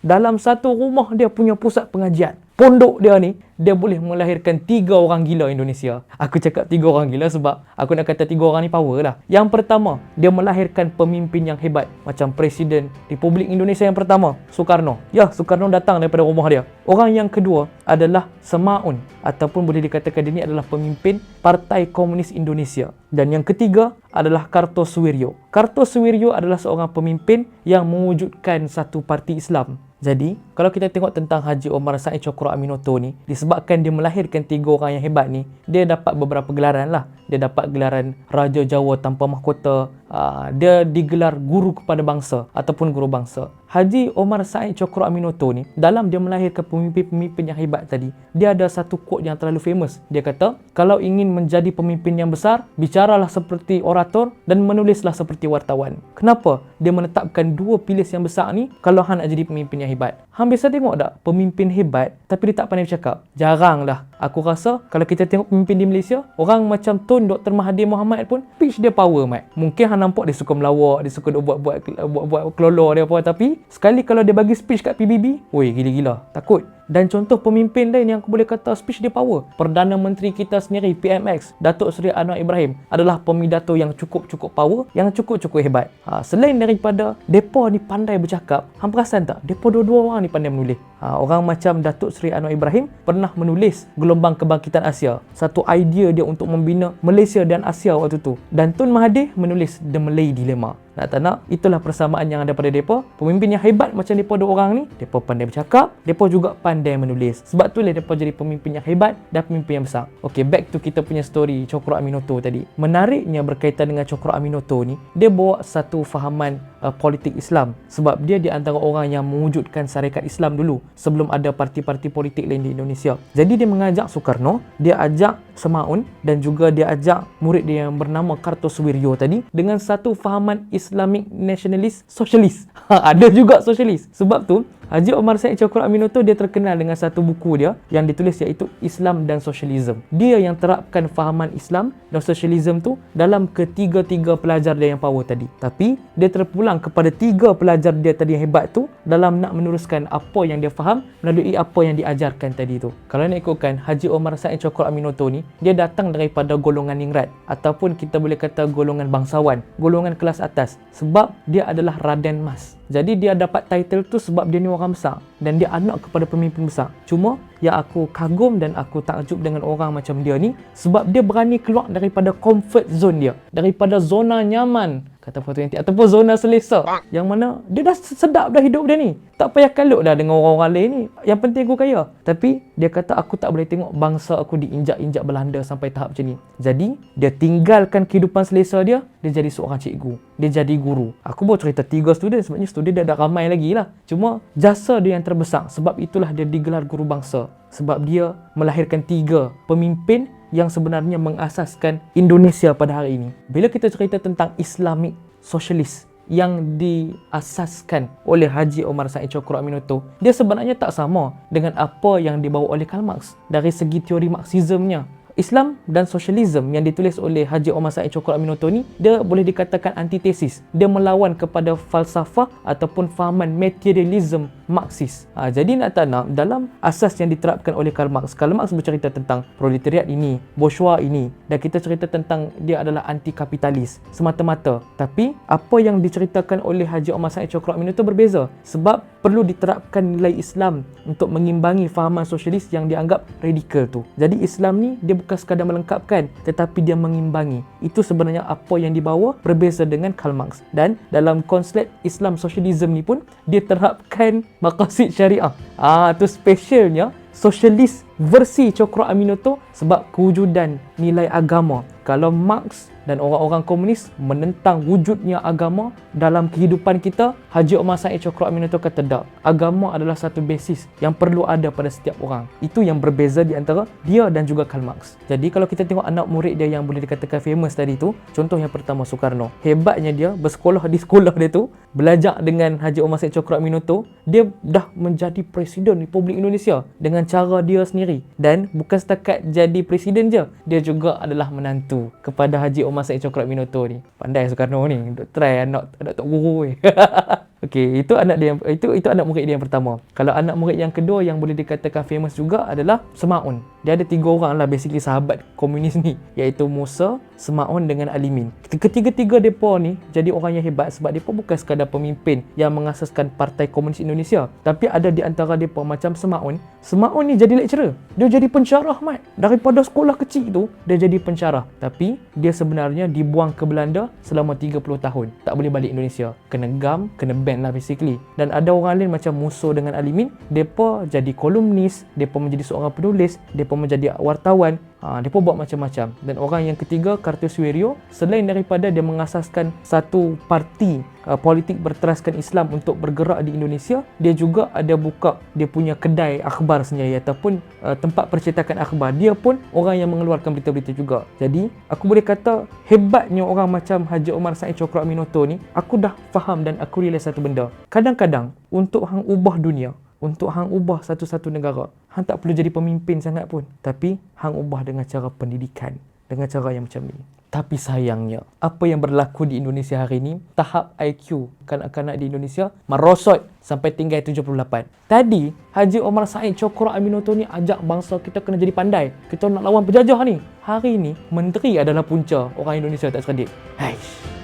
dalam satu rumah dia punya pusat pengajian pondok dia ni dia boleh melahirkan tiga orang gila Indonesia. Aku cakap tiga orang gila sebab aku nak kata tiga orang ni power lah. Yang pertama, dia melahirkan pemimpin yang hebat macam Presiden Republik Indonesia yang pertama, Soekarno. Ya, Soekarno datang daripada rumah dia. Orang yang kedua adalah Semaun ataupun boleh dikatakan dia ni adalah pemimpin Partai Komunis Indonesia. Dan yang ketiga adalah Kartosuwiryo. Kartosuwiryo adalah seorang pemimpin yang mewujudkan satu parti Islam jadi, kalau kita tengok tentang Haji Omar Sa'id Cokro Aminoto ni, disebabkan dia melahirkan tiga orang yang hebat ni, dia dapat beberapa gelaran lah. Dia dapat gelaran Raja Jawa tanpa mahkota, uh, dia digelar guru kepada bangsa ataupun guru bangsa. Haji Omar Sa'id Cokro Aminoto ni, dalam dia melahirkan pemimpin-pemimpin yang hebat tadi, dia ada satu quote yang terlalu famous. Dia kata, kalau ingin menjadi pemimpin yang besar, bicaralah seperti orator dan menulislah seperti wartawan. Kenapa? Dia menetapkan dua pilih yang besar ni kalau Han nak jadi pemimpin yang hebat. Hang biasa tengok tak pemimpin hebat tapi dia tak pandai bercakap? Jarang lah. Aku rasa kalau kita tengok pemimpin di Malaysia, orang macam Tun Dr. Mahathir Mohamad pun pitch dia power, mat. Mungkin hang nampak dia suka melawak, dia suka buat-buat buat-buat kelolor dia apa tapi sekali kalau dia bagi speech kat PBB, woi gila-gila, takut. Dan contoh pemimpin lain yang aku boleh kata speech dia power. Perdana Menteri kita sendiri, PMX, Datuk Seri Anwar Ibrahim adalah pemidato yang cukup-cukup power, yang cukup-cukup hebat. Ha, selain daripada depa ni pandai bercakap, hang perasan tak? Depa dua-dua orang ni pandai menulis. Ha, orang macam Datuk Seri Anwar Ibrahim pernah menulis Gelombang Kebangkitan Asia. Satu idea dia untuk membina Malaysia dan Asia waktu tu. Dan Tun Mahathir menulis The Malay Dilemma. Nak tak nak, itulah persamaan yang ada pada mereka. Pemimpin yang hebat macam mereka dua orang ni, mereka pandai bercakap, mereka juga pandai menulis. Sebab tu lah mereka jadi pemimpin yang hebat dan pemimpin yang besar. Okay, back to kita punya story Cokro Aminoto tadi. Menariknya berkaitan dengan Cokro Aminoto ni, dia bawa satu fahaman uh, politik Islam. Sebab dia di antara orang yang mewujudkan syarikat Islam dulu sebelum ada parti-parti politik lain di Indonesia. Jadi dia mengajak Soekarno, dia ajak Semaun dan juga dia ajak murid dia yang bernama Kartosuwiryo tadi dengan satu fahaman Islamic Nationalist Socialist. Ha, ada juga Socialist. Sebab tu Haji Omar Said Cokro Aminoto dia terkenal dengan satu buku dia yang ditulis iaitu Islam dan Socialism. Dia yang terapkan fahaman Islam dan Socialism tu dalam ketiga-tiga pelajar dia yang power tadi. Tapi dia terpulang kepada tiga pelajar dia tadi yang hebat tu dalam nak meneruskan apa yang dia faham melalui apa yang diajarkan tadi tu. Kalau nak ikutkan Haji Omar Said Cokro Aminoto ni, dia datang daripada golongan ningrat ataupun kita boleh kata golongan bangsawan, golongan kelas atas sebab dia adalah Raden Mas. Jadi dia dapat title tu sebab dia ni orang besar dan dia anak kepada pemimpin besar. Cuma yang aku kagum dan aku takjub dengan orang macam dia ni sebab dia berani keluar daripada comfort zone dia, daripada zona nyaman Fatu Yanti ataupun zona selesa. Yang mana dia dah sedap dah hidup dia ni. Tak payah kalut dah dengan orang-orang lain ni. Yang penting aku kaya. Tapi dia kata aku tak boleh tengok bangsa aku diinjak-injak Belanda sampai tahap macam ni. Jadi dia tinggalkan kehidupan selesa dia dia jadi seorang cikgu. Dia jadi guru. Aku baru cerita tiga student. Sebenarnya student dia dah ramai lagi lah. Cuma jasa dia yang terbesar. Sebab itulah dia digelar guru bangsa. Sebab dia melahirkan tiga pemimpin yang sebenarnya mengasaskan Indonesia pada hari ini. Bila kita cerita tentang Islamic Socialist yang diasaskan oleh Haji Omar Said Cokro Aminoto, dia sebenarnya tak sama dengan apa yang dibawa oleh Karl Marx dari segi teori Marxismnya Islam dan Sosialisme yang ditulis oleh Haji Omar Said Cokro Aminoto ni dia boleh dikatakan antitesis. Dia melawan kepada falsafah ataupun fahaman materialism Marxis. Ha, jadi nak tak nak dalam asas yang diterapkan oleh Karl Marx, Karl Marx bercerita tentang proletariat ini, bourgeois ini dan kita cerita tentang dia adalah anti kapitalis semata-mata. Tapi apa yang diceritakan oleh Haji Omar Said Cokro Aminoto berbeza sebab perlu diterapkan nilai Islam untuk mengimbangi fahaman sosialis yang dianggap radikal tu. Jadi Islam ni dia bukan sekadar melengkapkan tetapi dia mengimbangi. Itu sebenarnya apa yang dibawa berbeza dengan Karl Marx. Dan dalam konsep Islam Sosialisme ni pun dia terapkan maqasid syariah. Ah tu specialnya sosialis versi Cokro Aminoto sebab kewujudan nilai agama. Kalau Marx dan orang-orang komunis menentang wujudnya agama dalam kehidupan kita, Haji Omar Said Cokro Aminoto kata tak. Agama adalah satu basis yang perlu ada pada setiap orang. Itu yang berbeza di antara dia dan juga Karl Marx. Jadi kalau kita tengok anak murid dia yang boleh dikatakan famous tadi tu, contoh yang pertama Soekarno. Hebatnya dia bersekolah di sekolah dia tu, belajar dengan Haji Omar Said Cokro Aminoto, dia dah menjadi Presiden Republik Indonesia dengan cara dia sendiri. Dan bukan setakat jadi presiden je, dia juga adalah menantu kepada Haji Omar Said Cokrat Minoto ni. Pandai Soekarno ni. Duk try anak, anak Tok Guru ni. Okey, itu anak dia yang, itu itu anak murid dia yang pertama. Kalau anak murid yang kedua yang boleh dikatakan famous juga adalah Semaun. Dia ada tiga orang lah basically sahabat komunis ni iaitu Musa, Semaun dengan Alimin. Ketiga-tiga depa ni jadi orang yang hebat sebab depa bukan sekadar pemimpin yang mengasaskan Partai Komunis Indonesia, tapi ada di antara depa macam Semaun. Semaun ni jadi lecturer. Dia jadi pensyarah mat. Daripada sekolah kecil tu dia jadi pensyarah. Tapi dia sebenarnya dibuang ke Belanda selama 30 tahun. Tak boleh balik Indonesia. Kena gam, kena band lah basically. Dan ada orang lain macam Muso dengan Alimin, depa jadi kolumnis, depa menjadi seorang penulis, depa menjadi wartawan, Ha, pun buat macam-macam. Dan orang yang ketiga, Kartosuwiryo, selain daripada dia mengasaskan satu parti uh, politik berteraskan Islam untuk bergerak di Indonesia, dia juga ada buka dia punya kedai akhbar sendiri ataupun uh, tempat percetakan akhbar. Dia pun orang yang mengeluarkan berita-berita juga. Jadi, aku boleh kata hebatnya orang macam Haji Omar Said Cokro Aminoto ni, aku dah faham dan aku realise satu benda. Kadang-kadang, untuk hang ubah dunia, untuk hang ubah satu-satu negara. Hang tak perlu jadi pemimpin sangat pun. Tapi hang ubah dengan cara pendidikan. Dengan cara yang macam ni. Tapi sayangnya, apa yang berlaku di Indonesia hari ini, tahap IQ kanak-kanak di Indonesia merosot sampai tinggal 78. Tadi, Haji Omar Said Cokro Aminoto ni ajak bangsa kita kena jadi pandai. Kita nak lawan penjajah ni. Hari ini, menteri adalah punca orang Indonesia tak sekredit. Haish.